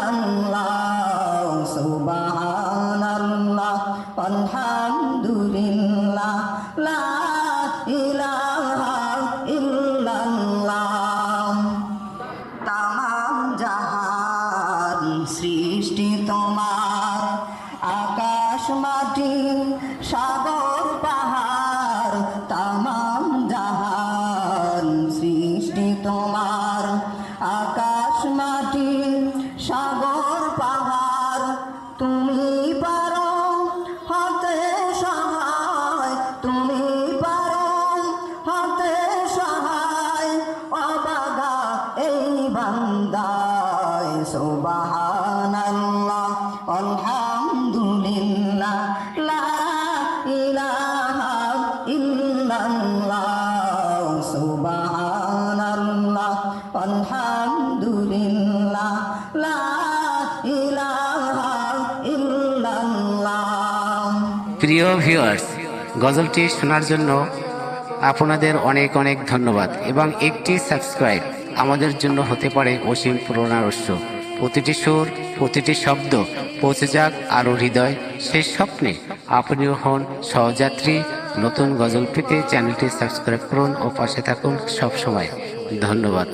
ইল্লাল্লাহ সুবহানাল্লাহ আলহামদুলিল্লাহ লা ইলাহা ইল্লাল্লাহ তাম জাহান সৃষ্টি তোমার, আকাশ, মাটি, সাগর, পাহাড় তাম জাহান সৃষ্টি তোমার। লা লা প্রিয় ভিউয়ার্স, গজলটি শোনার জন্য আপনাদের অনেক অনেক ধন্যবাদ এবং একটি সাবস্ক্রাইব আমাদের জন্য হতে পারে অসীম প্রেরণারস্য প্রতিটি সুর, প্রতিটি শব্দ পৌঁছে যাক আরও হৃদয়। সেই স্বপ্নে আপনিও হন সহযাত্রী। নতুন গজল পেতে চ্যানেলটি সাবস্ক্রাইব করুন ও পাশে থাকুন সবসময়। ধন্যবাদ।